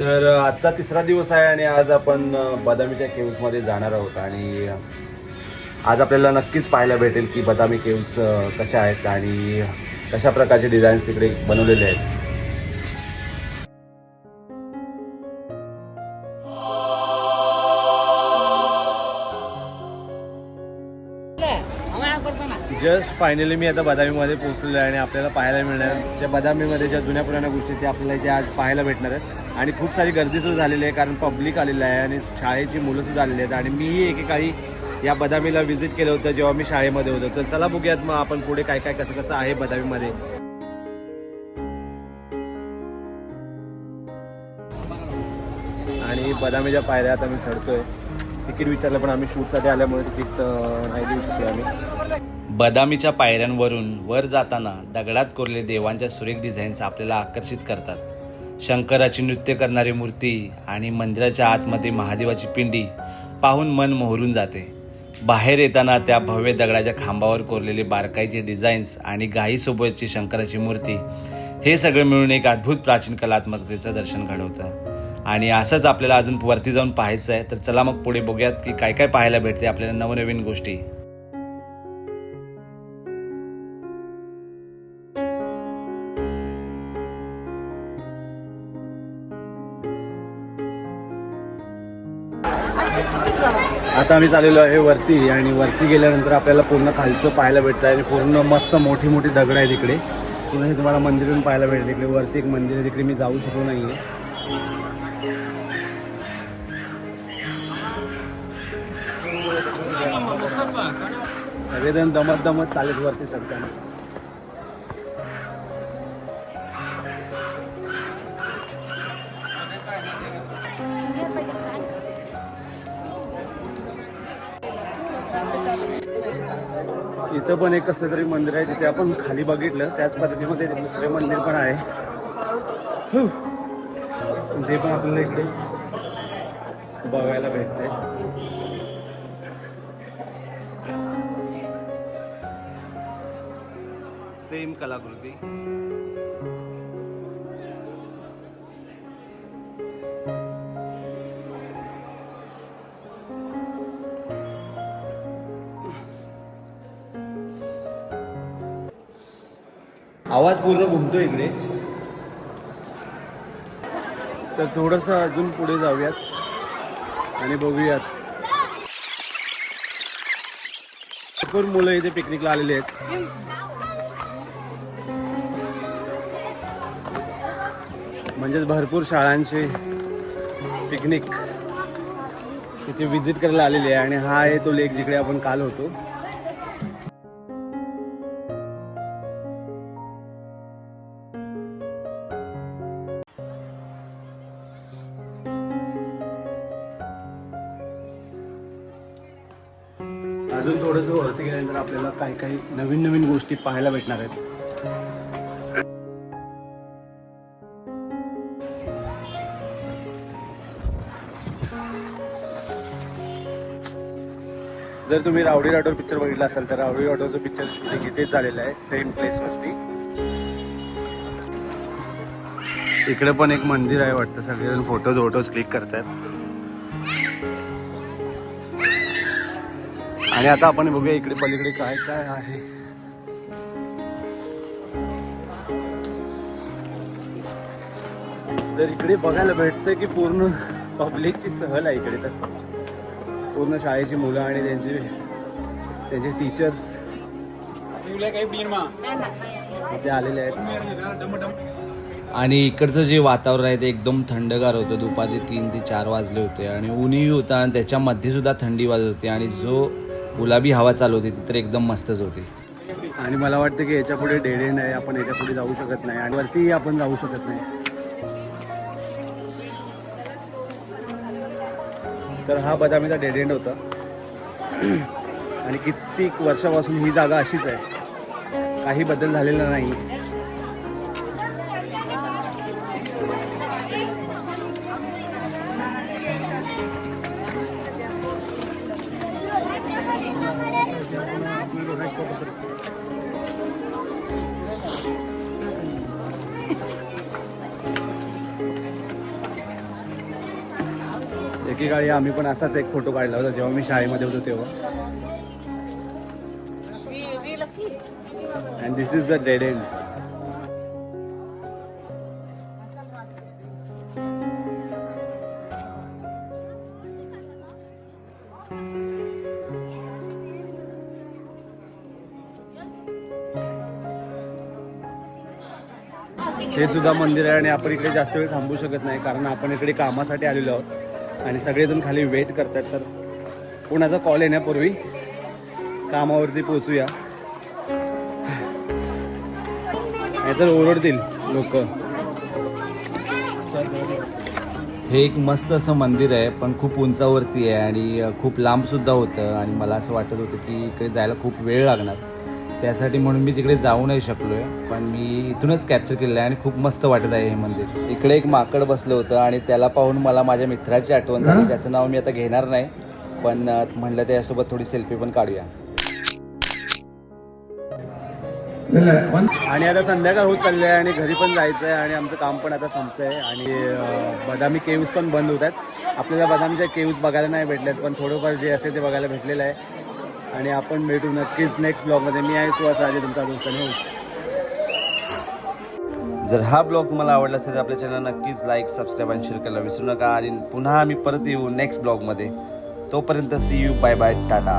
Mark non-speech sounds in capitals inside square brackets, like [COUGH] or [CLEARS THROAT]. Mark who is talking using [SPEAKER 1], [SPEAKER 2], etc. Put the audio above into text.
[SPEAKER 1] तर आजचा तिसरा दिवस आहे आणि आज आपण बदामीच्या केव्समध्ये जाणार आहोत आणि आज आपल्याला नक्कीच पाहायला भेटेल की बदामी केव्स कशा आहेत आणि कशा प्रकारचे डिझाईन्स तिकडे बनवलेले आहेत. जस्ट फायनली मी आता बदामीमध्ये पोहोचलेलो आहे आणि आपल्याला पाहायला मिळणार. ज्या बदामीमध्ये ज्या जुन्या पुराण्या गोष्टी त्या आपल्याला इथे आज पाहायला भेटणार आहेत. आणि खूप सारी गर्दी सुद्धा झालेली आहे कारण पब्लिक आलेलं आहे आणि शाळेची मुलं सुद्धा आलेली आहेत. आणि मीही एकेकाळी या बदामीला व्हिजिट केलं होतं जेव्हा मी शाळेमध्ये होतो. तर चला बघूयात मग आपण पुढे काय काय कसं कसं आहे बदामीमध्ये. आणि बदामीच्या पायऱ्या आता मी चढतोय. तिकीट विचारलं पण आम्ही शूटसाठी आल्यामुळे तिकीट नाही देऊ शकलो आम्ही.
[SPEAKER 2] बदामीच्या पायऱ्यांवरून वर जाताना दगडात कोरले देवांच्या सुरेख डिझाईन्स आपल्याला आकर्षित करतात. शंकराची नृत्य करणारी मूर्ती आणि मंदिराच्या आतमध्ये महादेवाची पिंडी पाहून मन मोहरून जाते. बाहेर येताना त्या भव्य दगडाच्या खांबावर कोरलेले बारकाईचे डिझाईन्स आणि गाईसोबतची शंकराची मूर्ती हे सगळं मिळून एक अद्भुत प्राचीन कलात्मकतेचं दर्शन घडवतं. आणि असंच आपल्याला अजून वरती जाऊन पाहायचं आहे तर चला मग पुढे बघूयात की काय काय पाहायला भेटते आपल्याला नवनवीन गोष्टी.
[SPEAKER 1] आता आम्ही चाललेलो आहे वरती आणि वरती गेल्यानंतर आपल्याला पूर्ण खालचं पाहायला भेटतं आणि पूर्ण मस्त मोठी मोठी दगड आहे तिकडे पुन्हा हे तुम्हाला मंदिरून पाहायला भेटतं तिकडे वरती एक मंदिर आहे तिकडे मी जाऊ शकलो नाही आहे सगळेजण दमत दमत चालेल वरती सरकार इथं पण एक कसलं तरी मंदिर आहे तिथे आपण खाली बघितलं त्याच पद्धतीमध्ये दुसरे मंदिर पण आहे हु. ते पण आपल्याला इकडेच बघायला भेटते
[SPEAKER 2] सेम कलाकृती.
[SPEAKER 1] आवाज पूर्ण घुमतो इकडे. तर थोडंसं अजून पुढे जाऊयात आणि बघूयात. भरपूर मुलं इथे पिकनिकला आलेली आहेत. म्हणजेच भरपूर शाळांचे पिकनिक इथे व्हिजिट करायला आलेली आहे. आणि हा आहे तो लेक जिकडे आपण काल होतो. अजून थोडंसं वरती गेल्यानंतर आपल्याला काही काही नवीन नवीन गोष्टी पाहायला भेटणार आहेत. जर तुम्ही रावडी राठोर पिक्चर बघितला असाल तर रावडी राठोरचं पिक्चर शूटिंग इथेच झालेलं आहे सेम प्लेसवरती इकडे पण एक मंदिर आहे वाटतं सगळेजण फोटोज वोटोज क्लिक करतात आणि आता आपण बघूया इकडे पलीकडे काय काय आहे. तर इकडे बघायला भेटतं की पूर्ण पब्लिकची सहल आहे इकडे तर. पूर्ण शाळेची मुलं आणि त्यांचे त्यांचे टीचर्स इथे आलेले आहेत.
[SPEAKER 2] आणि इकडचं जे वातावरण आहे ते एकदम थंडगार होतं. दुपारी तीन ते चार वाजले होते आणि ऊनही होता आणि त्याच्यामध्ये सुद्धा थंडी वाजत होती. आणि जो गुलाबी हवा चालू होती ती तर एकदम मस्तच होती.
[SPEAKER 1] आणि मला वाटतं की याच्यापुढे डेड एंड आहे आपण याच्यापुढे जाऊ शकत नाही आणि वरतीही आपण जाऊ शकत नाही. तर हा बदामीचा डेड एंड होता. [CLEARS THROAT] आणि कित्येक वर्षापासून ही जागा अशीच आहे. काही बदल झालेला नाही. एकेकाळी आम्ही पण असाच एक फोटो काढला होता जेव्हा मी शाळेमध्ये होतो तेव्हा. And this is the dead end हे सुद्धा मंदिर आहे आणि आपण इकडे जास्त वेळ थांबू शकत नाही कारण आपण इकडे कामासाठी आलेलो आहोत. आणि सगळेजण खाली वेट करतात. तर कोणाचा कॉल येण्यापूर्वी कामावरती पोचूया नाहीतर ओरडतील लोक.
[SPEAKER 2] हे एक मस्त असं मंदिर आहे पण खूप उंचावरती आहे आणि खूप लांबसुद्धा होतं आणि मला असं वाटत होतं की इकडे जायला खूप वेळ लागणार. त्यासाठी म्हणून मी तिकडे जाऊ नाही शकलो आहे पण मी इथूनच कॅप्चर केलेलं आहे आणि खूप मस्त वाटत आहे हे मंदिर. इकडे एक माकड बसलं होतं आणि त्याला पाहून मला माझ्या मित्राची आठवण झाली. त्याचं नाव मी आता घेणार नाही पण म्हणलं त्याच्यासोबत थोडी सेल्फी पण काढूया.
[SPEAKER 1] आणि आता संध्याकाळ होत चालली आहे आणि घरी पण जायचं आहे आणि आमचं काम पण आता संपतंय आणि बदामी केव्ज पण बंद होत आहेत. आपल्याला बदामीच्या केव्ज बघायला नाही भेटल्यात पण थोडंफार जे असेल ते बघायला भेटलेलं आहे. आणि आपण भेटू नक्कीच नेक्स्ट ब्लॉगमध्ये मी आहे सुहास राजे तुमचा दोस्त आणि
[SPEAKER 2] जर हा ब्लॉग तुम्हाला आवडला असेल तर आपल्या चॅनल नक्कीच लाईक सबस्क्राईब आणि शेअर करायला विसरू नका. आणि पुन्हा आम्ही परत येऊ नेक्स्ट ब्लॉगमध्ये तोपर्यंत see you bye bye tata.